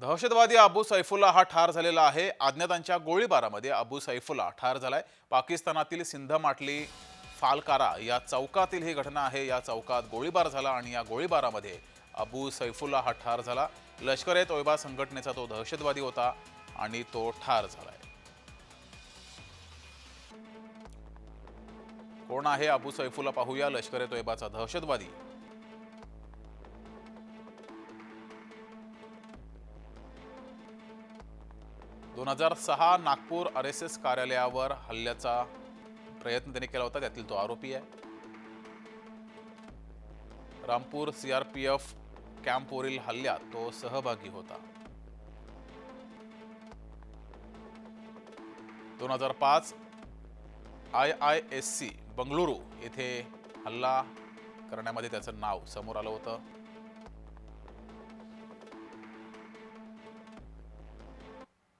दहशतवादी अबू सैफुल्ला हा ठार झालेला आहे. अज्ञातांच्या गोळीबारामध्ये अबू सैफुल्ला ठार झालाय. पाकिस्तानातील सिंध माटली फालकारा या चौकातील ही घटना आहे. या चौकात गोळीबार झाला आणि या गोळीबारामध्ये अबू सैफुल्ला हा ठार झाला. लष्कर ए तोयबा संघटनेचा तो दहशतवादी होता आणि तो ठार झालाय. कोण आहे अबू सैफुल्ला पाहूया. लष्कर ए तोयबाचा दहशतवादी. दोन हजार सहा नागपूर आर एस एस कार्यालयावर हल्ल्याचा प्रयत्न त्यांनी केला होता त्यातील तो आरोपी आहे. रामपूर सीआरपीएफ कॅम्पवरील हल्ल्यात तो सहभागी होता. दोन हजार पाच I I S C Bengaluru येथे हल्ला करण्यामध्ये त्याचं नाव समोर आलं होतं.